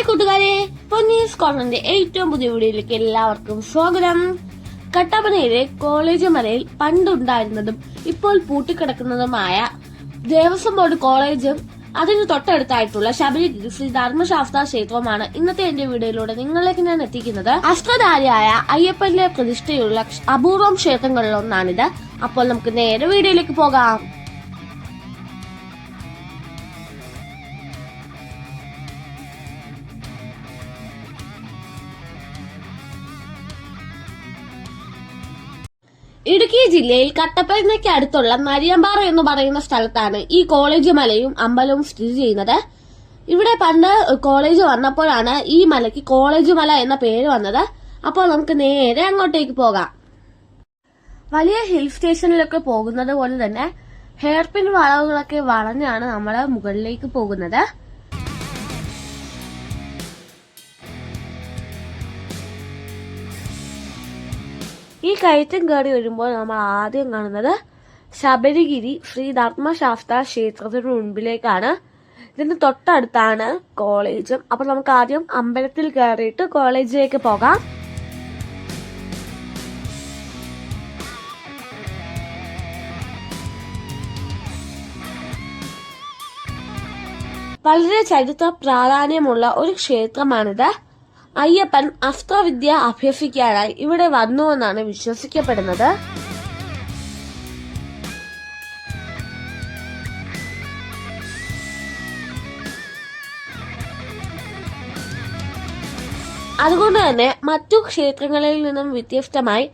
Hi കൂട്ടുകാരെ. പൊന്നീസ് കോർണറിന്റെ ഏറ്റവും പുതിയ വീഡിയോയിലേക്ക് എല്ലാവർക്കും സ്വാഗതം. കട്ടപ്പനയിലെ കോളേജ് മലയിൽ പണ്ടുണ്ടായിരുന്നതും ഇപ്പോൾ പൂട്ടിക്കിടക്കുന്നതുമായ ദേവസ്വം ബോർഡ് കോളേജും അതിന് തൊട്ടടുത്തായിട്ടുള്ള ശബരിഗിരി ശ്രീ ധർമ്മശാസ്ത്ര ക്ഷേത്രമാണ് ഇന്നത്തെ എന്റെ വീഡിയോയിലൂടെ നിങ്ങളിലേക്ക് ഞാൻ എത്തിക്കുന്നത്. അഷ്ടധാരിയായ അയ്യപ്പന്റെ പ്രതിഷ്ഠയുള്ള അപൂർവം ക്ഷേത്രങ്ങളിലൊന്നാണിത്. അപ്പോൾ നമുക്ക് നേരെ വീഡിയോയിലേക്ക് പോകാം. ജില്ലയിൽ കട്ടപ്പനയ്ക്ക് അടുത്തുള്ള മരിയമ്പാറ എന്ന് പറയുന്ന സ്ഥലത്താണ് ഈ കോളേജ് മലയും അമ്പലവും സ്ഥിതി ചെയ്യുന്നത്. ഇവിടെ പണ്ട് കോളേജ് വന്നപ്പോഴാണ് ഈ മലയ്ക്ക് കോളേജ് മല എന്ന പേര് വന്നത്. അപ്പോൾ നമുക്ക് നേരെ അങ്ങോട്ടേക്ക് പോകാം. വലിയ ഹിൽ സ്റ്റേഷനിലൊക്കെ പോകുന്നത് പോലെ തന്നെ ഹെയർപിൻ വളവുകളൊക്കെ വളഞ്ഞാണ് നമ്മൾ മുകളിലേക്ക് പോകുന്നത്. ഈ കയറ്റം കയറി വരുമ്പോൾ നമ്മൾ ആദ്യം കാണുന്നത് ശബരിഗിരി ശ്രീ ധർമ്മശാസ്ത്ര ക്ഷേത്രത്തിന് മുൻപിലേക്കാണ്. ഇതിന് തൊട്ടടുത്താണ് കോളേജും. അപ്പൊ നമുക്ക് ആദ്യം അമ്പലത്തിൽ കയറിയിട്ട് കോളേജിലേക്ക് പോകാം. വളരെ ചരിത്ര പ്രാധാന്യമുള്ള ഒരു ക്ഷേത്രമാണിത്. അയ്യപ്പൻ അസ്ത്രവിദ്യ അഭ്യസിക്കാനായി ഇവിടെ വന്നുവെന്നാണ് വിശ്വസിക്കപ്പെടുന്നത്. അതുകൊണ്ട് തന്നെ മറ്റു ക്ഷേത്രങ്ങളിൽ നിന്നും വ്യത്യസ്തമായി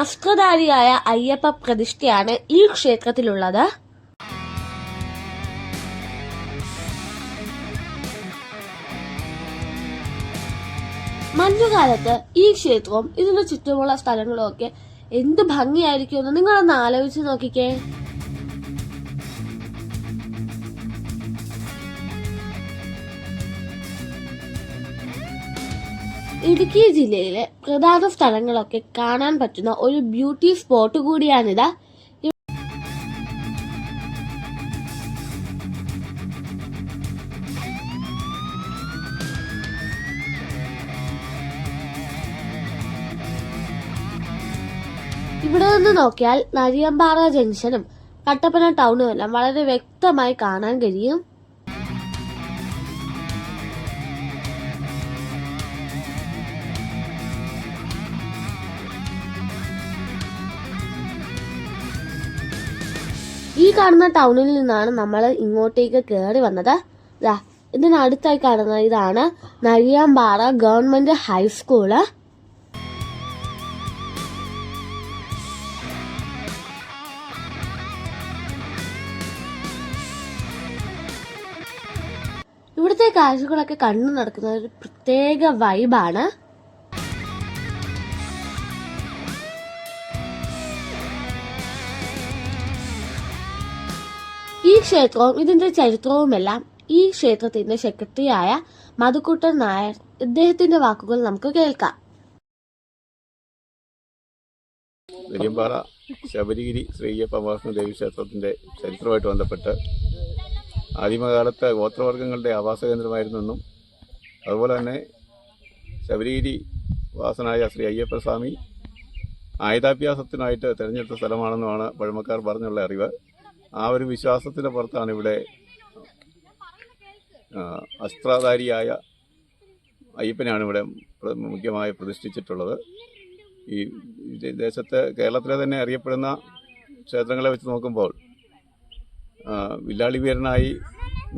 അസ്ത്രധാരിയായ അയ്യപ്പ പ്രതിഷ്ഠയാണ് ഈ ക്ഷേത്രത്തിലുള്ളത്. മഞ്ഞുകാലത്ത് ഈ ക്ഷേത്രവും ഇതിന് ചുറ്റുമുള്ള സ്ഥലങ്ങളും ഒക്കെ എന്ത് ഭംഗിയായിരിക്കുമെന്ന് നിങ്ങളൊന്ന് ആലോചിച്ച് നോക്കിക്കേ. ഇടുക്കി ജില്ലയിലെ പ്രധാന സ്ഥലങ്ങളൊക്കെ കാണാൻ പറ്റുന്ന ഒരു ബ്യൂട്ടി സ്പോട്ട് കൂടിയാണിത് നിന്ന് നോക്കിയാൽ നരിയമ്പാറ ജംഗ്ഷനും കട്ടപ്പന ടൗണും എല്ലാം വളരെ വ്യക്തമായി കാണാൻ കഴിയും. ഈ കാണുന്ന ടൗണിൽ നിന്നാണ് നമ്മൾ ഇങ്ങോട്ടേക്ക് കയറി വന്നത്. ഇതിനടുത്തായി കാണുന്ന ഇതാണ് നരിയാമ്പാറ ഗവൺമെന്റ് ഹൈസ്കൂൾ. ഇവിടുത്തെ കാഴ്ചകളൊക്കെ കണ്ടു നടക്കുന്ന ഒരു പ്രത്യേക വൈബാണ് ഈ ക്ഷേത്രവും ഇതിന്റെ ചരിത്രവുമെല്ലാം ഈ ക്ഷേത്രത്തിന്റെ സെക്രട്ടറിയായ മധുക്കുട്ടൻ നായർ ഇദ്ദേഹത്തിന്റെ വാക്കുകൾ നമുക്ക് കേൾക്കാം. നെല്ലിയമ്പാറ ശബരിഗിരി ശ്രീയ്യപ്പ ദേവി ക്ഷേത്രത്തിന്റെ ചരിത്രമായിട്ട് ബന്ധപ്പെട്ട് ആദിമകാലത്ത് ഗോത്രവർഗങ്ങളുടെ ആവാസ കേന്ദ്രമായിരുന്നെന്നും അതുപോലെ തന്നെ ശബരിഗിരി വാസനായ ശ്രീ അയ്യപ്പസ്വാമി ആയുധാഭ്യാസത്തിനായിട്ട് തിരഞ്ഞെടുത്ത സ്ഥലമാണെന്നുമാണ് പഴമക്കാർ പറഞ്ഞുള്ള അറിവ്. ആ ഒരു വിശ്വാസത്തിന്റെ പുറത്താണ് ഇവിടെ അസ്ത്രധാരിയായ അയ്യപ്പനാണ് ഇവിടെ മുഖ്യമായി പ്രതിഷ്ഠിച്ചിട്ടുള്ളത്. ഈ ദേശത്തെ കേരളത്തിലെ തന്നെ അറിയപ്പെടുന്ന ക്ഷേത്രങ്ങളെ വെച്ച് നോക്കുമ്പോൾ വില്ലാളി വീരനായി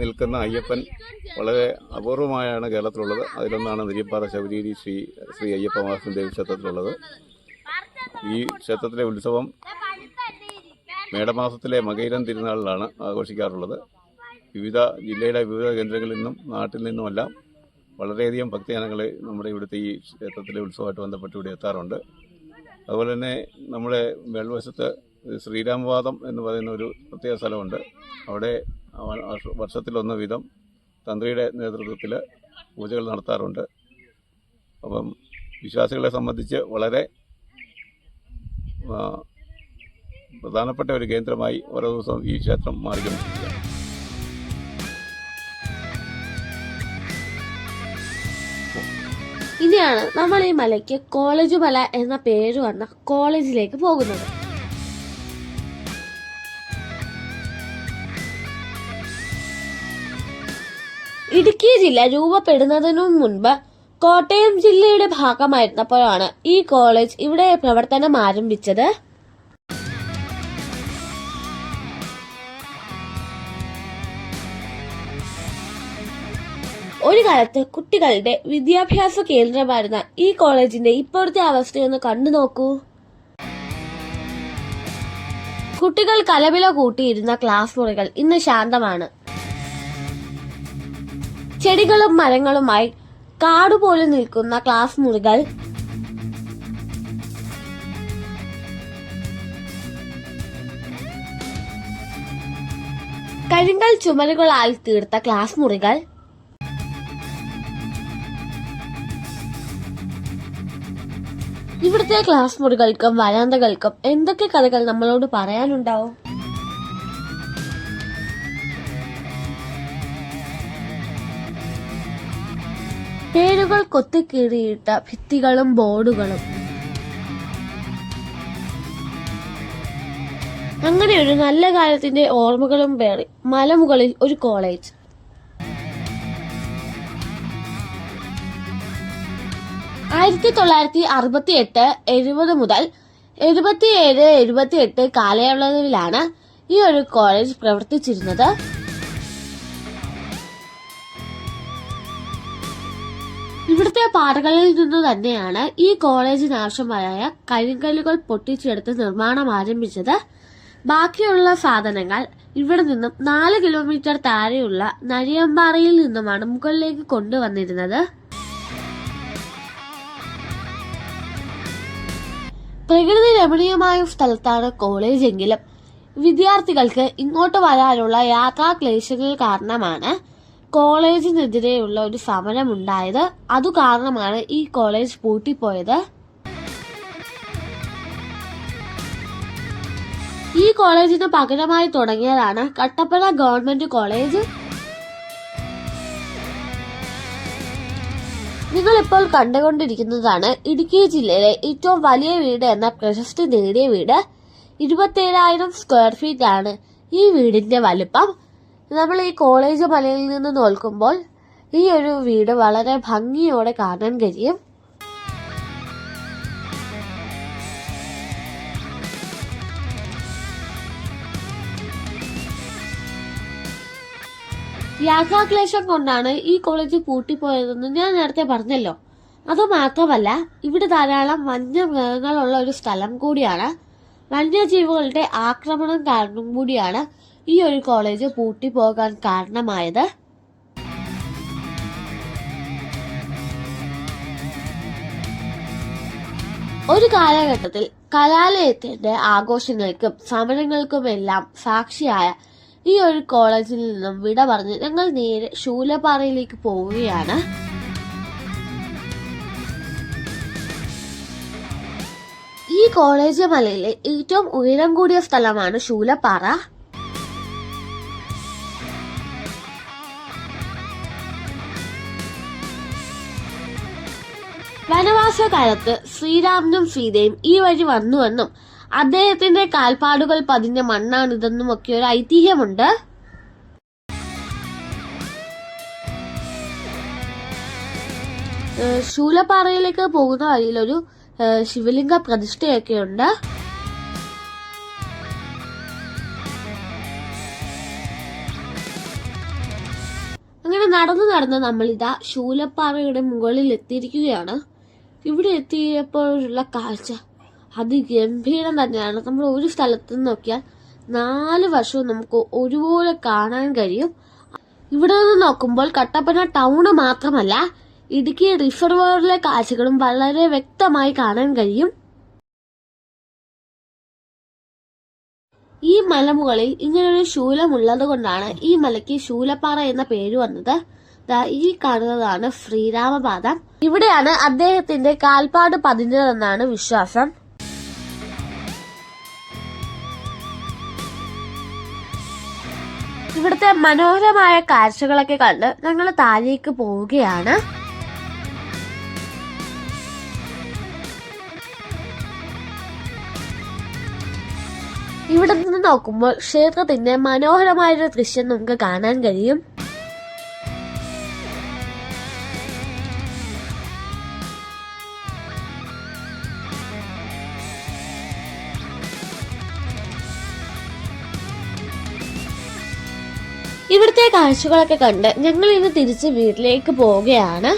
നിൽക്കുന്ന അയ്യപ്പൻ വളരെ അപൂർവമായാണ് കേരളത്തിലുള്ളത്. അതിലൊന്നാണ് നെരിയപ്പാറ ശബരീരി ശ്രീ ശ്രീ അയ്യപ്പ മഹാത്മ ക്ഷേത്രത്തിലുള്ളത്. ഈ ക്ഷേത്രത്തിലെ ഉത്സവം മേടമാസത്തിലെ മകൈരം തിരുനാളിലാണ് ആഘോഷിക്കാറുള്ളത്. വിവിധ ജില്ലയുടെ വിവിധ കേന്ദ്രങ്ങളിൽ നിന്നും നാട്ടിൽ നിന്നുമെല്ലാം വളരെയധികം ഭക്തജനങ്ങൾ നമ്മുടെ ഇവിടുത്തെ ഈ ക്ഷേത്രത്തിലെ ഉത്സവമായിട്ട് ബന്ധപ്പെട്ട് ഇവിടെ എത്താറുണ്ട്. അതുപോലെ തന്നെ നമ്മുടെ മേൽവശത്ത് ശ്രീരാമവാദം എന്ന് പറയുന്ന ഒരു പ്രത്യേക സ്ഥലമുണ്ട്. അവിടെ വർഷത്തിലൊന്ന് വീതം തന്ത്രിയുടെ നേതൃത്വത്തിൽ പൂജകൾ നടത്താറുണ്ട്. അപ്പം വിശ്വാസികളെ സംബന്ധിച്ച് വളരെ പ്രധാനപ്പെട്ട ഒരു കേന്ദ്രമായി ഓരോ ദിവസവും ഈ ക്ഷേത്രം മാറിക്കൊണ്ടിരിക്കുക ഇനിയാണ് നമ്മൾ ഈ മലയ്ക്ക് കോളേജ് മല എന്ന പേര് വന്ന കോളേജിലേക്ക് പോകുന്നത്. ഇടുക്കി ജില്ല രൂപപ്പെടുന്നതിനു മുൻപ് കോട്ടയം ജില്ലയുടെ ഭാഗമായിരുന്നപ്പോഴാണ് ഈ കോളേജ് ഇവിടെ പ്രവർത്തനം ആരംഭിച്ചത്. ഒരു കാലത്ത് കുട്ടികളുടെ വിദ്യാഭ്യാസ കേന്ദ്രമായിരുന്ന ഈ കോളേജിന്റെ ഇപ്പോഴത്തെ അവസ്ഥയൊന്ന് കണ്ടു നോക്കൂ. കുട്ടികൾ കലവില കൂട്ടിയിരുന്ന ക്ലാസ് മുറികൾ ഇന്ന് ശാന്തമാണ്. ചെടികളും മരങ്ങളുമായി കാടുപോലെ നിൽക്കുന്ന ക്ലാസ് മുറികൾ. കരിങ്കൽ ചുമരുകളാൽ തീർത്ത ക്ലാസ് മുറികൾ. ഇവിടുത്തെ ക്ലാസ് മുറികൾക്കും വരാന്തകൾക്കും എന്തൊക്കെ കഥകൾ നമ്മളോട് പറയാനുണ്ടാവും? പേരുകൾ കൊത്തിക്കീറിയിട്ട ഭിത്തികളും ബോർഡുകളും. അങ്ങനെ ഒരു നല്ല കാലത്തിന്റെ ഓർമ്മകളും പേറി മലമുകളിൽ ഒരു കോളേജ്. ആയിരത്തി തൊള്ളായിരത്തി അറുപത്തി എട്ട് എഴുപത് മുതൽ എഴുപത്തിയേഴ് എഴുപത്തി എട്ട് കാലയളവിലാണ് ഈ ഒരു കോളേജ് പ്രവർത്തിച്ചിരുന്നത്. ഇവിടുത്തെ പാറകളിൽ നിന്നു തന്നെയാണ് ഈ കോളേജിന് ആവശ്യമായ കരിങ്കല്ലുകൾ പൊട്ടിച്ചെടുത്ത് നിർമ്മാണം ആരംഭിച്ചത്. ബാക്കിയുള്ള സാധനങ്ങൾ ഇവിടെ നിന്നും നാല് കിലോമീറ്റർ താഴെയുള്ള നരിയമ്പാറയിൽ നിന്നുമാണ് മുകളിലേക്ക് കൊണ്ടുവന്നിരുന്നത്. പ്രകൃതി രമണീയമായ സ്ഥലത്താണ് കോളേജ് എങ്കിലും വിദ്യാർത്ഥികൾക്ക് ഇങ്ങോട്ട് വരാനുള്ള യാത്രാ ക്ലേശങ്ങൾ കാരണമാണ് കോളേജിനെതിരെയുള്ള ഒരു സമരം ഉണ്ടായത് അതു കാരണമാണ് ഈ കോളേജ് പൂട്ടിപ്പോയത്. ഈ കോളേജിന് പകരമായി തുടങ്ങിയതാണ് കട്ടപ്പന ഗവൺമെന്റ് കോളേജ്. നിങ്ങൾ ഇപ്പോൾ കണ്ടുകൊണ്ടിരിക്കുന്നതാണ് ഇടുക്കി ജില്ലയിലെ ഏറ്റവും വലിയ വീട് എന്ന പ്രശസ്തി നേടിയ വീട്. ഇരുപത്തേഴായിരം സ്ക്വയർ ഫീറ്റ് ആണ് ഈ വീടിന്റെ വലുപ്പം. നമ്മൾ ഈ കോളേജ് മലയിൽ നിന്ന് നോൽക്കുമ്പോൾ ഈ ഒരു വീട് വളരെ ഭംഗിയോടെ കാണാൻ കഴിയും. യാത്രാക്ലേശം കൊണ്ടാണ് ഈ കോളേജ് പൂട്ടിപ്പോയതെന്ന് ഞാൻ നേരത്തെ പറഞ്ഞല്ലോ. അത് മാത്രമല്ല ഇവിടെ ധാരാളം വന്യമൃഗങ്ങളുള്ള ഒരു സ്ഥലം കൂടിയാണ്. വന്യജീവികളുടെ ആക്രമണം കാരണം കൂടിയാണ് ഈ ഒരു കോളേജ് പൂട്ടിപ്പോകാൻ കാരണമായത്? ഒരു കാലഘട്ടത്തിൽ കലാലയത്തിന്റെ ആഘോഷങ്ങൾക്കും സമരങ്ങൾക്കുമെല്ലാം സാക്ഷിയായ ഈ ഒരു കോളേജിൽ നിന്നും വിട പറഞ്ഞ് ഞങ്ങൾ നേരെ ശൂലപ്പാറയിലേക്ക് പോവുകയാണ്. ഈ കോളേജ് മലയിലെ ഏറ്റവും ഉയരം കൂടിയ സ്ഥലമാണ് ശൂലപ്പാറ വനവാസകാലത്ത് ശ്രീരാമനും സീതയും ഈ വഴി വന്നുവെന്നും അദ്ദേഹത്തിന്റെ കാൽപ്പാടുകൾ പതിഞ്ഞ മണ്ണാണിതെന്നും ഒക്കെ ഒരു ഐതിഹ്യമുണ്ട്. ശൂലപ്പാറയിലേക്ക് പോകുന്ന വഴിയിൽ ഒരു ശിവലിംഗ പ്രതിഷ്ഠയൊക്കെ ഉണ്ട് അങ്ങനെ നടന്നു നടന്ന് നമ്മളിതാ ശൂലപ്പാറയുടെ മുകളിൽ എത്തിയിരിക്കുകയാണ് ഇവിടെ എത്തിയപ്പോഴുള്ള കാഴ്ച അതിഗംഭീരം തന്നെയാണ്. നമ്മൾ ഒരു സ്ഥലത്ത് നോക്കിയാൽ നാല് വർഷവും നമുക്ക് ഒരുപോലെ കാണാൻ കഴിയും. ഇവിടെ നിന്ന് നോക്കുമ്പോൾ കട്ടപ്പന ടൗണ് മാത്രമല്ല ഇടുക്കി റിസർവറിലെ കാഴ്ചകളും വളരെ വ്യക്തമായി കാണാൻ കഴിയും. ഈ മലമുകളിൽ ഇങ്ങനൊരു ശൂലമുള്ളത് കൊണ്ടാണ് ഈ മലയ്ക്ക് ശൂലപ്പാറ എന്ന പേര് വന്നത്. ഈ കാണുന്നതാണ് ശ്രീരാമപാദം. ഇവിടെയാണ് അദ്ദേഹത്തിന്റെ കാൽപ്പാട് പതിഞ്ഞതെന്നാണ് വിശ്വാസം. ഇവിടുത്തെ മനോഹരമായ കാഴ്ചകളൊക്കെ കണ്ട് ഞങ്ങൾ താഴേക്ക് പോവുകയാണ്. ഇവിടെ നിന്ന് നോക്കുമ്പോൾ ക്ഷേത്രത്തിന്റെ മനോഹരമായൊരു ദൃശ്യം നമുക്ക് കാണാൻ കഴിയും. ഇവിടുത്തെ കാഴ്ചകളൊക്കെ കണ്ട് ഞങ്ങൾ ഇന്ന് തിരിച്ച് വീട്ടിലേക്ക് പോവുകയാണ്.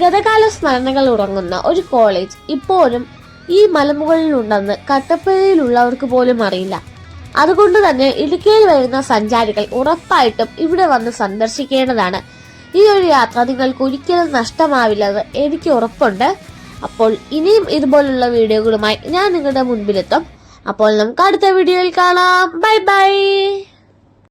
ഗതകാല സ്മരണകൾ ഉറങ്ങുന്ന ഒരു കോളേജ് ഇപ്പോഴും ഈ മലമുകളിലുണ്ടെന്ന് കട്ടപ്പനയിലുള്ളവർക്ക് പോലും അറിയില്ല. അതുകൊണ്ട് തന്നെ ഇടുക്കിയിൽ വരുന്ന സഞ്ചാരികൾ ഉറപ്പായിട്ടും ഇവിടെ വന്ന് സന്ദർശിക്കേണ്ടതാണ്. ഈ ഒരു യാത്ര നിങ്ങൾക്ക് ഒരിക്കലും നഷ്ടമാവില്ലെന്ന് എനിക്ക് ഉറപ്പുണ്ട്. അപ്പോൾ ഇനിയും ഇതുപോലുള്ള വീഡിയോകളുമായി ഞാൻ നിങ്ങളുടെ മുൻപിലെത്തും. അപ്പോൾ നമുക്ക് അടുത്ത വീഡിയോയിൽ കാണാം. Bye bye.